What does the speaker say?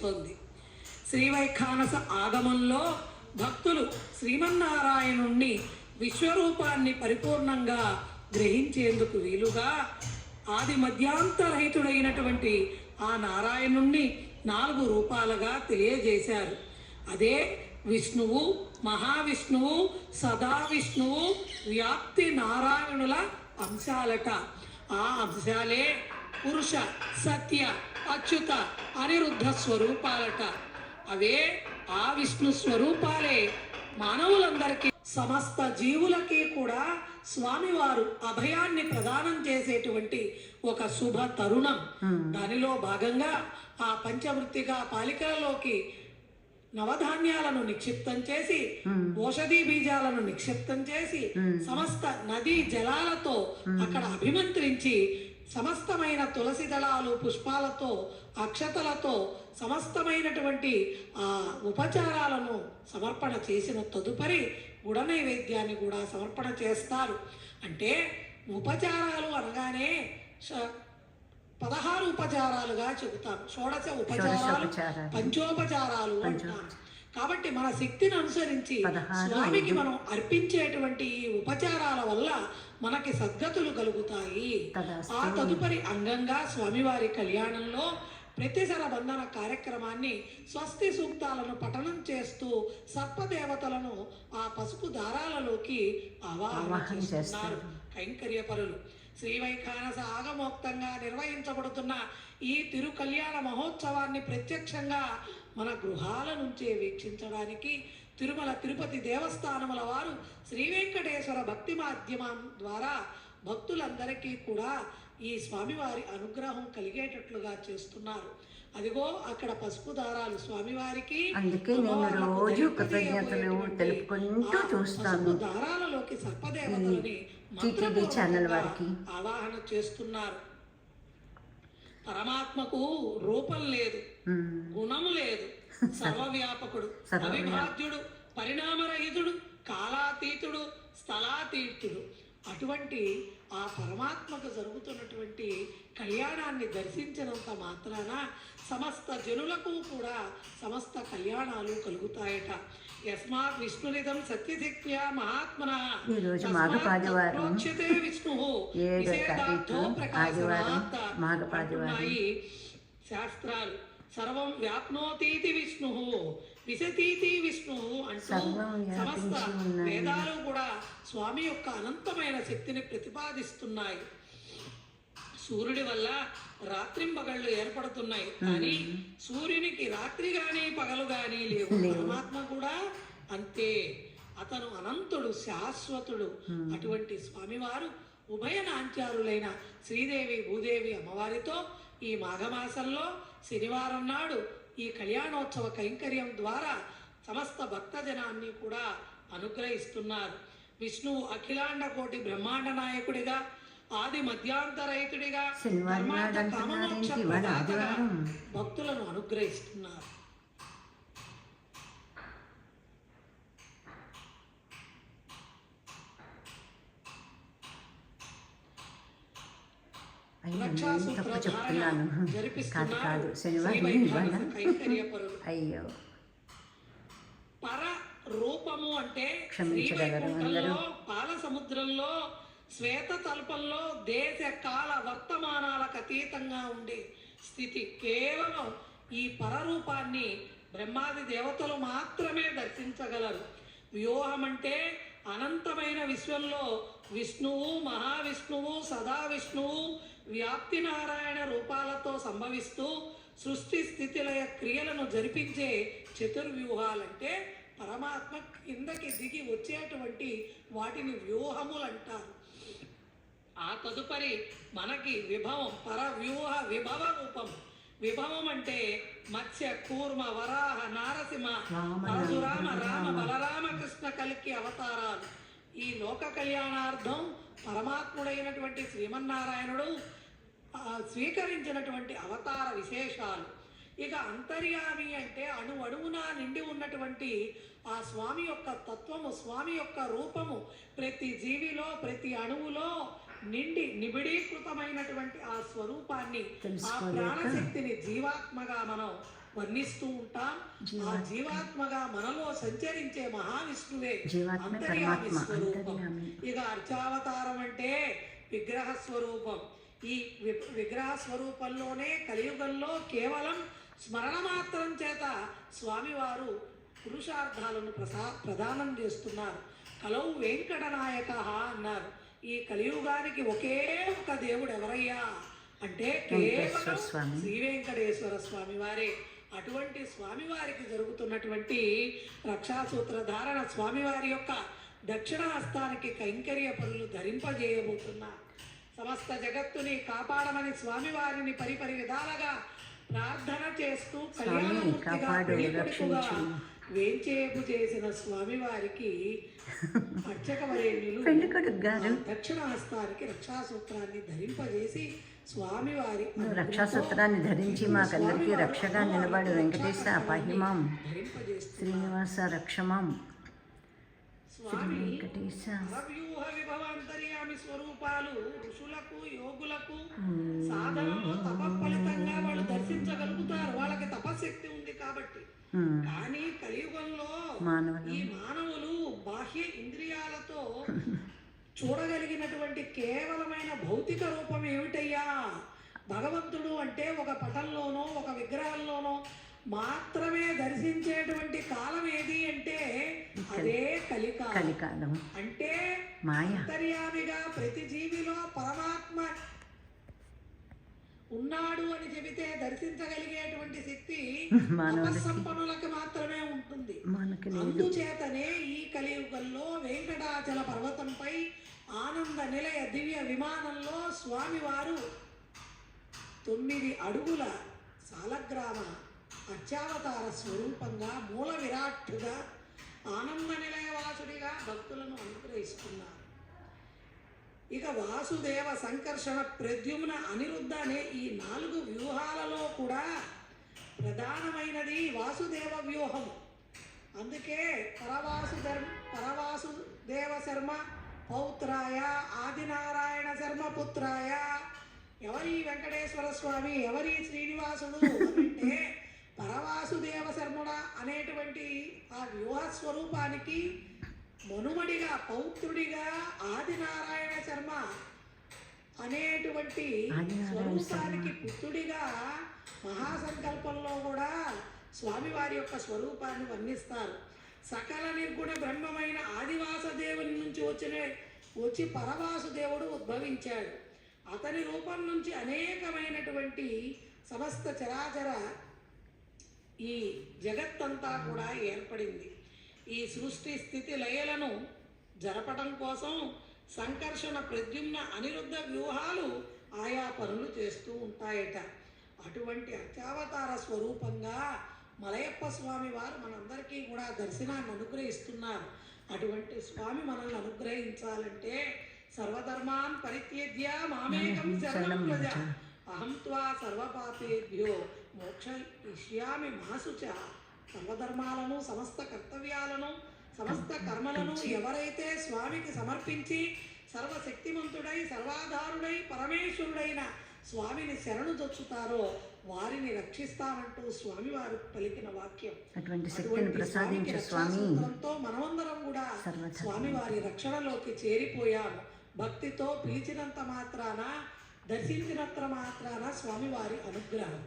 చేస్తోంది శ్రీవైఖానస ఆగమంలో భక్తులు శ్రీమన్నారాయణుణ్ణి విశ్వరూపాన్ని పరిపూర్ణంగా గ్రహించేందుకు వీలుగా ఆది మధ్యాంతరహితుడైనటువంటి ఆ నారాయణుణ్ణి నాలుగు రూపాలుగా తెలియజేశారు. అదే విష్ణువు మహావిష్ణువు సదా విష్ణువు వ్యాప్తి నారాయణుల అంశాలట. ఆ అంశాలే పురుష సత్య అచ్యుత అనిరుద్ధ స్వరూపాలట. అవే ఆ విష్ణు స్వరూపాలే. మానవులందరికీ సమస్త జీవులకి కూడా స్వామివారు అభయాన్ని ప్రదానం చేసేటువంటి ఒక శుభ తరుణం. దానిలో భాగంగా ఆ పంచవృత్తిగా పాలికలలోకి నవధాన్యాలను నిక్షిప్తం చేసి ఔషధి బీజాలను నిక్షిప్తం చేసి సమస్త నదీ జలాలతో అక్కడ అభిమంత్రించి సమస్తమైన తులసి దళాలు పుష్పాలతో అక్షతలతో సమస్తమైనటువంటి ఆ ఉపచారాలను సమర్పణ చేసిన తదుపరి గుడ నైవేద్యాన్ని కూడా సమర్పణ చేస్తారు. అంటే ఉపచారాలు అనగానే పదహారు ఉపచారాలుగా చెబుతాం. షోడశ ఉపచారాలు. పంచోపచారాలు అంటాం కాబట్టి మన శక్తిని అనుసరించి స్వామికి మనం అర్పించేటువంటి ఈ ఉపచారాల వల్ల మనకి సద్గతులు కలుగుతాయి. ఆ తదుపరి అంగంగా స్వామివారి కళ్యాణంలో ప్రతిసర బంధన కార్యక్రమాన్ని స్వస్తి సూక్తాలను పఠనం చేస్తూ సర్పదేవతలను ఆ పసుపు దారాలలోకి ఆవాహన చేస్తున్నారు. కైంకర్యపరులు శ్రీవైఖానస ఆగమోక్తంగా నిర్వహించబడుతున్న ఈ తిరు కళ్యాణ మహోత్సవాన్ని ప్రత్యక్షంగా మన గృహాల నుంచే వీక్షించడానికి తిరుమల తిరుపతి దేవస్థానముల వారు శ్రీ వెంకటేశ్వర భక్తి మాధ్యమం ద్వారా భక్తులందరికీ కూడా ఈ స్వామివారి అనుగ్రహం కలిగేటట్లుగా చేస్తున్నారు అదిగో అక్కడ పసుపు దారాలు స్వామివారికి అందుకే నేను రోజు కృతజ్ఞతలు తెలుపుకుంటూ చూస్తాను. దారాలలోకి సర్పదేవతలని టీటీడీ ఛానల్ వారికి. ఆవాహన చేస్తున్నారు పరమాత్మకు రూపం లేదు. గుణము లేదు సర్వవ్యాపకుడు సర్వవ్యాప- అవిభాజ్యుడు పరిణామరహితుడు కాలాతీతుడు స్థలాతీతుడు అటువంటి ఆ పరమాత్మకు జరుగుతున్నటువంటి కళ్యాణాన్ని దర్శించినంత మాత్రాన సమస్త జనులకు కూడా సమస్త కళ్యాణాలు కలుగుతాయట యస్మాత్ విష్ణునిదం సత్యశక్త్యా మహాత్మన ఈరోజు మాఘపాదివారం. ప్రోచ్యతే విష్ణుః ఏడో నిషేధార్థో తారీఖు ప్రకాశనాత్ ఆదివారం, మాఘపాదివారం. అంటున్నాయి శాస్త్రాలు సర్వం వ్యాప్నోతీతి విష్ణు విశతీతి విష్ణు అంటూ సమస్త. వేదాలు కూడా స్వామి యొక్క అనంతమైన శక్తిని ప్రతిపాదిస్తున్నాయి. సూర్యుడి వల్ల రాత్రింపగళ్ళు ఏర్పడుతున్నాయి. కానీ సూర్యునికి రాత్రి గాని పగలు గాని లేవు. పరమాత్మ కూడా అంతే. అతను అనంతుడు శాశ్వతుడు. అటువంటి స్వామివారు ఉభయ నాంచారులైన శ్రీదేవి భూదేవి అమ్మవారితో ఈ మాఘమాసంలో శనివారం నాడు ఈ కళ్యాణోత్సవ కైంకర్యం ద్వారా సమస్త భక్తజనాన్ని కూడా అనుగ్రహిస్తున్నారు విష్ణువు అఖిలాండ కోటి బ్రహ్మాండ నాయకుడిగా ఆది మధ్యాంతరహితుడిగా ధర్మార్థ? కామమోక్ష. భక్తులను అనుగ్రహిస్తున్నారు అయ్యో నేను రక్షాసూత్ర తప్పు చెప్తున్నాను. కాదు కాదు. శనివారం. అయ్యో. పర రూపము అంటే క్షమించగలరు పాల సముద్రంలో శ్వేత తల్పంలో దేశ కాల వర్తమానాలకు అతీతంగా ఉండే స్థితి కేవలం ఈ పరరూపాన్ని బ్రహ్మాది దేవతలు మాత్రమే దర్శించగలరు. వ్యూహం అంటే అనంతమైన విశ్వంలో విష్ణువు మహావిష్ణువు సదా విష్ణువు వ్యాప్తి నారాయణ రూపాలతో సంభవిస్తూ సృష్టి స్థితిలయ క్రియలను జరిపించే చతుర్వ్యూహాలంటే పరమాత్మ కిందకి దిగి వచ్చేటువంటి వాటిని వ్యూహములు అంటారు ఆ తదుపరి మనకి విభవం పరవ్యూహ విభవ రూపం. విభవం అంటే మత్స్య కూర్మ వరాహ నారసింహ రామ, పరశురామ రామ, రామ రామ. బలరామ కృష్ణ కలికి అవతారాలు. ఈ లోక కళ్యాణార్థం పరమాత్ముడైనటువంటి శ్రీమన్నారాయణుడు స్వీకరించినటువంటి అవతార విశేషాలు ఇక అంతర్యామి అంటే అణు అణువున నిండి ఉన్నటువంటి ఆ స్వామి యొక్క తత్వము స్వామి యొక్క రూపము ప్రతి జీవిలో ప్రతి అణువులో నిండి నిబిడీకృతమైనటువంటి ఆ స్వరూపాన్ని ఆ. ప్రాణశక్తిని జీవాత్మగా మనం వర్ణిస్తూ ఉంటాం ఆ జీవాత్మ. జీవాత్మగా మనలో సంచరించే మహావిష్ణువే అంతర్యామి స్వరూపం ఇక అర్చావతారం అంటే విగ్రహ స్వరూపం ఈ వి- విగ్రహ స్వరూపంలోనే కలియుగంలో కేవలం స్మరణ మాత్రం చేత స్వామివారు పురుషార్థాలను ప్రసా ప్రదానం చేస్తున్నారు. కలౌ వెంకటనాయక అన్నారు. ఈ కలియుగానికి ఒకే ఒక దేవుడు ఎవరయ్యా అంటే కేవలం. శ్రీ వెంకటేశ్వర స్వామి వారే అటువంటి స్వామివారికి జరుగుతున్నటువంటి రక్షాసూత్ర ధారణ స్వామివారి యొక్క దక్షిణ హస్తానికి కైంకర్య పనులు ధరింపజేయబోతున్నారు. సమస్త జగత్తుని కాపాడమని స్వామివారిని పరిపరి విధాలుగా ప్రార్థన చేస్తూ కళ్యాణమూర్తిగా. వేంచేపు చేసిన స్వామివారికి అర్చకవరేణ్యులు పెళ్ళి కొడుకు గారు. దక్షిణ హస్తానికి రక్షాసూత్రాన్ని ధరింపజేసి స్వామివారి రక్షాసూత్రాన్ని ధరించి మాకందరికీ రక్షగా నిలబడు వెంకటేశ పహిమాం ధరింపజేస్తున్నారు. శ్రీనివాస రక్షమాం శ్రీ స్వామి వెంకటేశ నవవ్యూహ విభవ అంతర్యామి స్వరూపాలు ఋషులకు యోగులకు సాధనలో తప ఫలితంగా వాళ్ళు దర్శించగలుగుతారు. వాళ్ళకి తపశక్తి ఉంది కాబట్టి. కానీ కలియుగంలో ఈ మానవులు బాహ్య ఇంద్రియాలతో చూడగలిగినటువంటి కేవలమైన భౌతిక రూపం ఏమిటయ్యా? భగవంతుడు అంటే ఒక పటంలోనో ఒక విగ్రహంలోనో మాత్రమే దర్శించేటువంటి కాలం కలికాలం అంటే మాయ. ప్రతి జీవిలో పరమాత్మ ఉన్నాడు అని చెబితే దర్శించగలిగేటువంటి శక్తి తపస్సంపన్నులకు మాత్రమే ఉంటుంది. మనకి అందుచేతనే ఈ కలియుగంలో వెంకటాచల పర్వతంపై ఆనంద నిలయ దివ్య విమానంలో స్వామివారు తొమ్మిది అడుగుల సాలగ్రామ అత్యావతార స్వరూపంగా మూల విరాట్టుగా ఆనంద నిలయవాసుడిగా భక్తులను అనుగ్రహిస్తున్నారు. ఇక వాసుదేవ సంకర్షణ ప్రద్యుమ్న అనిరుద్ధ అనే ఈ నాలుగు వ్యూహాలలో కూడా ప్రధానమైనది వాసుదేవ వ్యూహం. అందుకే పరవాసు ధర్మ పరవాసు దేవ శర్మ పౌత్రాయ ఆదినారాయణ శర్మ పుత్రాయ ఎవరి వెంకటేశ్వర స్వామి ఎవరి శ్రీనివాసుడు అంటే పరవాసుదేవ శర్ముడ అనేటువంటి ఆ వ్యూహ స్వరూపానికి మనుమడిగా పౌత్రుడిగా ఆదినారాయణ శర్మ అనేటువంటి స్వరూపానికి పుత్రుడిగా మహాసంకల్పంలో కూడా స్వామివారి యొక్క స్వరూపాన్ని వర్ణిస్తారు. సకల నిర్గుణ బ్రహ్మమైన ఆదివాస దేవుని నుంచి వచ్చిన వచ్చి పరవాసు దేవుడు ఉద్భవించాడు. అతని రూపం నుంచి అనేకమైనటువంటి సమస్త చరాచర ఈ జగత్తంతా కూడా ఏర్పడింది. ఈ సృష్టి స్థితి లయలను జరపడం కోసం సంకర్షణ ప్రద్యుమ్న అనిరుద్ధ వ్యూహాలు ఆయా పనులు చేస్తూ ఉంటాయట. అటువంటి అత్యావతార స్వరూపంగా మలయప్ప స్వామి వారు మనందరికీ కూడా దర్శనాన్ని అనుగ్రహిస్తున్నారు. అటువంటి స్వామి మనల్ని అనుగ్రహించాలంటే సర్వధర్మాన్ పరిత్యజ్య మామేకం శరణం ప్రజ. అహం త్వా సర్వపాపేభ్యో మోక్ష ఇష్యామి మాసు చ సర్వధర్మాలను సమస్త కర్తవ్యాలను సమస్త కర్మలను ఎవరైతే స్వామికి సమర్పించి సర్వశక్తిమంతుడై సర్వాధారుడై పరమేశ్వరుడైన స్వామిని శరణు దొచ్చుతారో వారిని రక్షిస్తానంటూ స్వామివారు పలికిన వాక్యం. అటువంటి శక్తిని ప్రసాదించు స్వామి మనమందరం కూడా సర్వధర్మ స్వామివారి రక్షణలోకి చేరిపోయాము. భక్తితో పిలిచినంత మాత్రాన దర్శించినంత మాత్రాన స్వామివారి అనుగ్రహం.